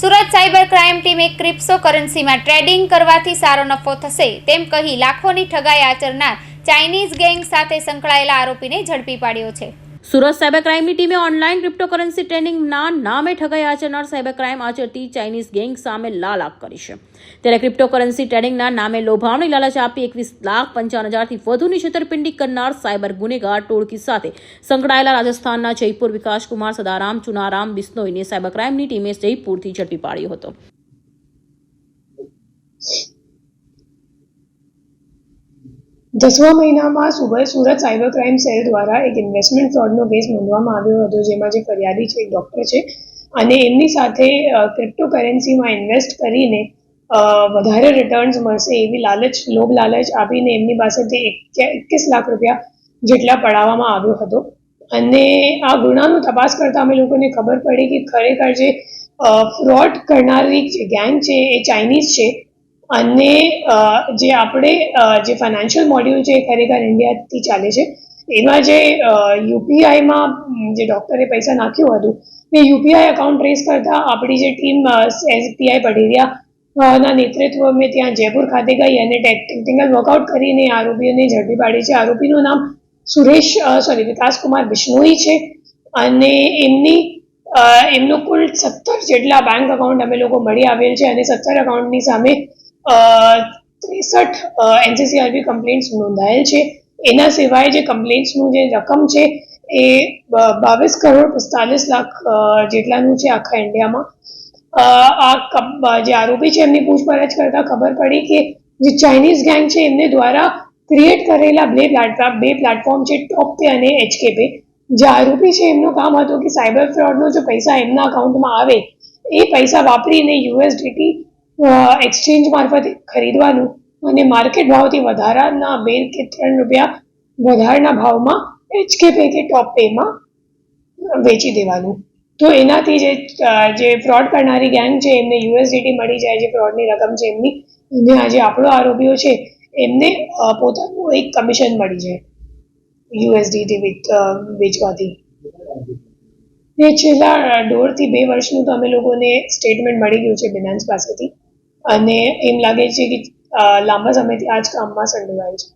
Surat cyber crime ટીમે ક્રિપ્સો કરન્સીમાં trading કરવાથી સારો નફો થશે તેમ કહી લાખોની ઠગાઈ આચરનાર ચાઇનીઝ ગેંગ સાથે સંકળાયેલા આરોપીને ઝડપી પાડ્યો છે. સુરત સાયબર ક્રાઇમની ટીમે ઓનલાઈન ક્રિપ્ટોકરન્સી ટ્રેડિંગના નામે ઠગાઈ આચરનાર સાયબર ક્રાઇમ આચરતી ચાઇનીઝ ગેંગ સામે લાલ આંખ કરી છે. ત્યારે ક્રિપ્ટોકરન્સી ટ્રેડિંગના નામે લોભાવણી લાલચ આપી એકવીસ લાખ પંચાવન હજારથી વધુની છેતરપિંડી કરનાર સાયબર ગુનેગાર ટોળકી સાથે સંકળાયેલા રાજસ્થાનના જયપુર વિકાસકુમાર સદારામ, ચુનારામ બિસ્નોઈને સાયબર ક્રાઇમની ટીમે જયપુરથી ઝડપી પાડ્યો હતો. દસમા મહિનામાં સુબહ સુરત સાયબર ક્રાઇમ સેલ દ્વારા એક ઇન્વેસ્ટમેન્ટ ફ્રોડનો કેસ નોંધવામાં આવ્યો હતો, જેમાં જે ફરિયાદી છે એક ડૉક્ટર છે. અને એમની સાથે ક્રિપ્ટોકરન્સીમાં ઇન્વેસ્ટ કરીને વધારે રિટર્ન્સ મળશે એવી લાલચ, લોભ લાલચ આપીને એમની પાસેથી એકવીસ લાખ રૂપિયા જેટલા પડાવવામાં આવ્યો હતો. અને આ ગુનાનું તપાસ કરતા અમે લોકોને ખબર પડી કે ખરેખર જે ફ્રોડ કરનારી જે ગેંગ છે એ ચાઇનીઝ છે. અને જે આપણે જે ફાઇનાન્શિયલ મોડ્યુલ છે એ ખરેખર ઇન્ડિયાથી ચાલે છે. એમાં જે યુપીઆઈમાં જે ડૉક્ટરે પૈસા નાખ્યું હતું એ યુપીઆઈ અકાઉન્ટ ટ્રેસ કરતાં આપણી જે ટીમ એસપીઆઈ પઢેરિયા ના નેતૃત્વ મેં ત્યાં જયપુર ખાતે ગઈ અને ટેકનિકલ વર્કઆઉટ કરીને આરોપીઓને ઝડપી પાડી છે. આરોપીનું નામ સુરેશ સોરી વિકાસકુમાર બિશ્નોઈ છે. અને એમની એમનું કુલ સત્તર જેટલા બેંક અકાઉન્ટ અમે લોકો મળી આવેલ છે અને સત્તર અકાઉન્ટની સામે ત્રેસઠ એનસીસીઆરબી કમ્પ્લેન્ટ્સ નોંધાયેલ છે. એના સિવાય જે કમ્પ્લેન્ટ્સનું જે રકમ છે, એ બાવીસ કરોડ પિસ્તાલીસ લાખ જેટલાનું છે આખા ઇન્ડિયામાં. આ જે આરોપી છે, એમની પૂછપરછ કરતા ખબર પડી કે જે ચાઇનીઝ ગેંગ છે, એમને દ્વારા ક્રિએટ કરેલા બે પ્લેટફોર્મ બે પ્લેટફોર્મ છે ટોપ પે અને એચકે પે જે આરોપી છે, એમનું કામ હતું કે સાયબર ફ્રોડનો જો પૈસા એમના અકાઉન્ટમાં આવે, એ પૈસા વાપરીને યુએસડીટી એક્સચેન્જ મારફતે ખરીદવાનું અને માર્કેટ ભાવથી વધારાના બે કે ત્રણ રૂપિયા વધારાના ભાવમાં એચકે પે કે ટોપ પેમાં વેચી દેવાનું. તો એનાથી જે જે ફ્રોડ કરનારી ગેંગ છે, એમને યુએસડીટી મળી જાય, જે ફ્રોડની રકમ છે એમની, અને આજે આપણો આરોપીઓ છે, એમને પોતાનું એક કમિશન મળી જાય યુએસડીટી વેચવાથી. ને છેલ્લા દોઢથી બે વર્ષનું તો અમે લોકોને સ્ટેટમેન્ટ મળી ગયું છે બિનાન્સ પાસેથી. અને એમ લાગે છે કે લાંબા સમયથી આ જ કામમાં સંડોવાય છે.